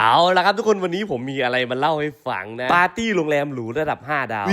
เอาละครับทุกคนวันนี้ผมมีอะไรมาเล่าให้ฟังนะ ปาร์ตี้โรงแรมหรูระดับ 5 ดาว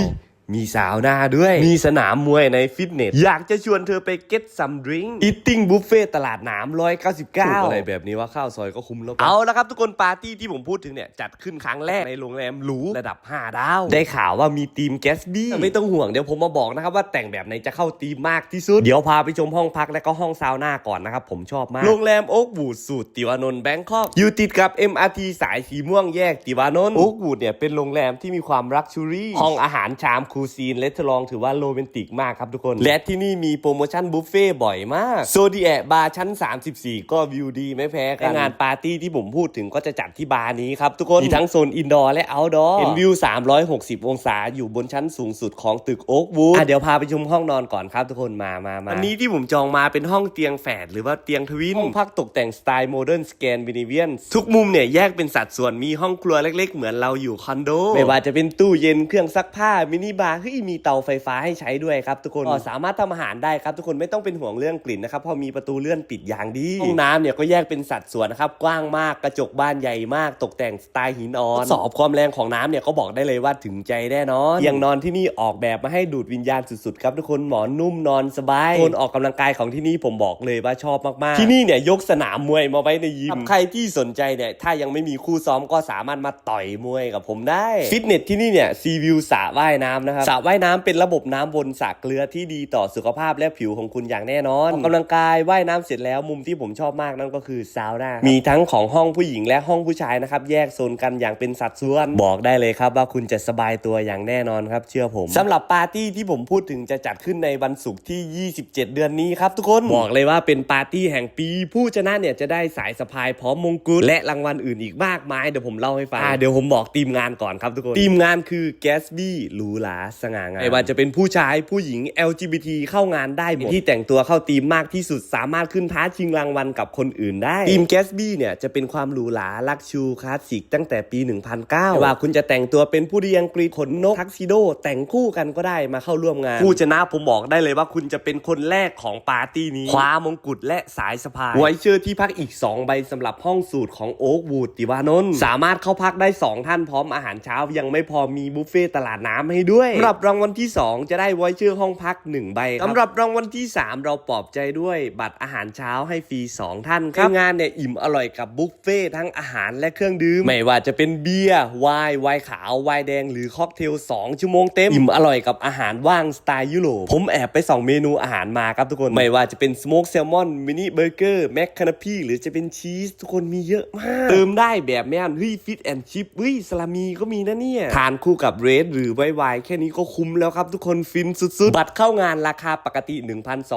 มีสาวหน้าด้วย มีสนามมวยในฟิตเนส อยากจะชวนเธอไป get some drink eating buffet ตลาดน้ำ199อะไรแบบนี้ว่าข้าวซอยก็คุ้มแล้ว เอาละครับทุกคนปาร์ตี้ที่ผมพูดถึงเนี่ย จัดขึ้นครั้งแรกในโรงแรมหรูระดับ 5 ดาว ได้ข่าวว่ามีทีมแกสบี้ไม่ต้องห่วงเดี๋ยวผมมาบอกนะครับว่าแต่งแบบไหนจะเข้าทีมมากที่สุด เดี๋ยวพาไปชมห้องพักและก็ห้องซาวน่าก่อนนะครับผมชอบมาก โรงแรมโอ๊กวูดสูตรติวานนท์แบงคอกอยู่ติดกับ MRT สายสีม่วงแยกติวานนท์โอ๊กวูดเนี่ยเป็นโรงแรมที่มีความรักชูรี่ห้องอาหารชามคูซีนเลสทรองถือว่าโรแมนติกมากครับทุกคน และที่นี่มีโปรโมชั่นบุฟเฟ่ต์บ่อยมากโซดีแอบาร์ชั้น 34 ก็วิวดีไม่แพ้กันงานปาร์ตี้ที่ผมพูดถึงก็จะจัดที่บาร์นี้ครับทุกคนมีทั้งโซนอินดอร์และเอาท์ดอร์เห็นวิว 360 องศาอยู่บนชั้นสูงสุดของตึกโอ๊กวูดเดี๋ยวพาไปชมห้องนอนก่อนครับทุกคนมามามาอันนี้ที่ผมจองมาเป็นห้องเตียงแฝดหรือว่าเตียงทวินห้องพักตกแต่งสไตล์โมเดิร์นสแกน i ิน v เวียนทุกมุมเนี่ยแยกเป็นสัดส่วนมีห้องครัวเล็ก ๆ เหมือนเราอยู่คอนโดไม่ว่าจะเป็นตู้เย็นเครื่องซักผ้ามินิบาร์เฮ้ยมีเตาไฟฟ้าให้ใช้ด้วยครับทุกคนก็สามารถทำอาหารได้ครับทุกคนไม่ต้องเป็นห่วงเรื่องกลิ่นนะครับเพราะมีประตูเลื่อนปิดอย่างดีห้องน้ำเนี่ยก็แยกเป็นสัดส่วนนะครับกว้างมากกระจกบานใหญ่มากตกแต่งสไตล์หินอ่อนสอบความแรงของน้ำเนี่ยก็บอกได้เลยว่าถึงใจแน่นอนอย่างนอนที่นี่ออกแบบมาให้ดูดวิญญาณสุดๆครับทุกคนหมอนนุ่มนอนสบายโซนออกกำลังกายของที่นี่ผมบอกเลยว่าชอบมากๆ ที่นี่เนี่ยยกสนามมวยมาไว้ในยิมใครที่สนใจเนี่ยถ้ายังไม่มีคู่ซ้อมก็สามารถมาต่อยมวยกับผมได้ฟิตเนสที่นี่เนี่ยซีวิวสระว่ายน้ำนะครับสระว่ายน้ำเป็นระบบน้ำบนสระเกลือที่ดีต่อสุขภาพและผิวของคุณอย่างแน่นอนออกกำลังกายว่ายน้ำเสร็จแล้วมุมที่ผมชอบมากนั่นก็คือซาวน่ามีทั้งของห้องผู้หญิงและห้องผู้ชายนะครับแยกโซนกันอย่างเป็นสัดส่วน บอกได้เลยครับว่าคุณจะสบายตัวอย่างแน่นอนครับเชื่อผมสำหรับปาร์ตี้ที่ผมพูดถึงจะจัดขึ้นในวันศุกร์ที่ 27 เดือนนี้ครับทุกคนบอกเลยว่าเป็นปาร์ตี้แห่งปี ผู้ชนะเนี่ยจะได้สายสะพายพร้อมมงกุฎและรางวัลอื่นอีกมากมายเดี๋ยวผมเล่าให้ฟังอ่าเดี๋ยวผมบอกทีมงานก่อนครับทุกคนทีมงานคือแกสบี้หรูหราสง่างามไม่ว่าจะเป็นผู้ชายผู้หญิง LGBT เข้างานได้หมดที่แต่งตัวเข้าทีมมากที่สุดสามารถขึ้นท้าชิงรางวัลกับคนอื่นได้ทีมแกสบี้เนี่ยจะเป็นความหรูหราลักชูคลาสสิกตั้งแต่ปี 1009ไม่ว่าคุณจะแต่งตัวเป็นผู้ดีอังกฤษขนนกทักซิโด แต่งคู่กันก็ได้มาเข้าร่วมงานผู้ชนะผมบอกได้เลยว่าคุณจะเป็นคนแรกของปาร์ตี้นี้คว้ามงกุฎและสายสะพายไว้เชื่อที่พักอีก 2 ใบสำหรับห้องสูตรของโอ๊กวูดติวานนท์สามารถเข้าพักได้ 2 ท่านพร้อมอาหารเช้ายังไม่พอมีบุฟเฟ่ต์ตลาดน้ำให้ด้วยสำหรับรางวัลที่ 2 จะได้ไว้เชื่อห้องพัก 1ใบครับสำหรับรางวัลที่ 3 เราปลอบใจด้วยบัตรอาหารเช้าให้ฟรี 2 ท่านครับงานเนี่ยอิ่มอร่อยกับบุฟเฟ่ต์ทั้งอาหารและเครื่องดื่ม ไม่ว่าจะเป็นเบียร์ไวน์ไวน์ขาวไวน์แดง หรือค็อกเทล 2 ชั่วโมงเต็ม อิ่มอร่อยกับอาหารว่างสไตล์ยุโรป ผมแอบไปส่องเมนูอาหารมาครับทุกคน ไม่ว่าจะเป็นสโมกแซลมอนมินิเบอร์เกอร์แมคคานาพีหรือจะเป็นชีสทุกคนมีเยอะมาก เติมได้แบบแม่นเฮ้ยฟิตแอนชิพเฮ้ยสลามีก็มีนะเนี่ย ทานคู่กับเรดหรือไวน์ไวน์แค่นี้ก็คุ้มแล้วครับทุกคนฟินสุดๆ บัตรเข้างานราคาปกติ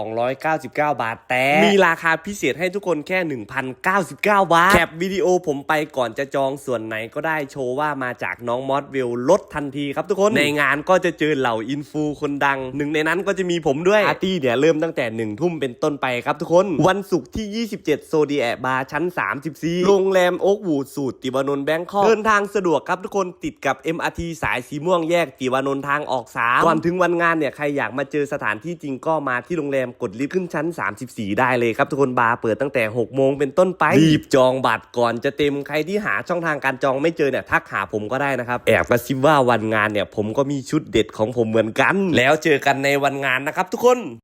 1,299 บาท แต่มีราคาพิเศษให้ทุกคนแค่ 1,099 บาท แคปวิดีโอผมไปก่อนจะจองส่วนไหนก็ได้โชว์ว่ามาจากน้องมอสเวลลดทันทีครับทุกคนในงานก็จะเจอเหล่าอินฟูคนดัง หนึ่งในนั้นก็จะมีผมด้วยปาร์ตี้เนี่ยเริ่มตั้งแต่1นึ่ทุ่มเป็นต้นไปครับทุกคน วันศุกร์ที่ 27 โซดีแอบาร์ชั้น 34 โรงแรมโอ๊กวูดสูตรติวานนท์แบงคอกเดินทางสะดวกครับทุกคนติดกับ MRT สายสีม่วงแยกติวานนท์ทางออก3ก่อนถึงวันงานเนี่ยใครอยากมาเจอสถานที่จริงก็มาที่โรงแรมกดลิฟต์ขึ้นชั้น 34 ได้เลยครับทุกคนบาร์เปิดตั้งแต่6โมงเป็นต้นไปรีบจองบัตรก่อนจะเต็มใครที่หาช่องทางการจองไม่เจอเนี่ยทักหาผมก็ได้นะครับแอบกระซิบว่าวันงานเนี่ยผมก็มีชุดเด็ดของผมเหมือนกัน แล้วเจอกันในวันงานนะครับทุกคน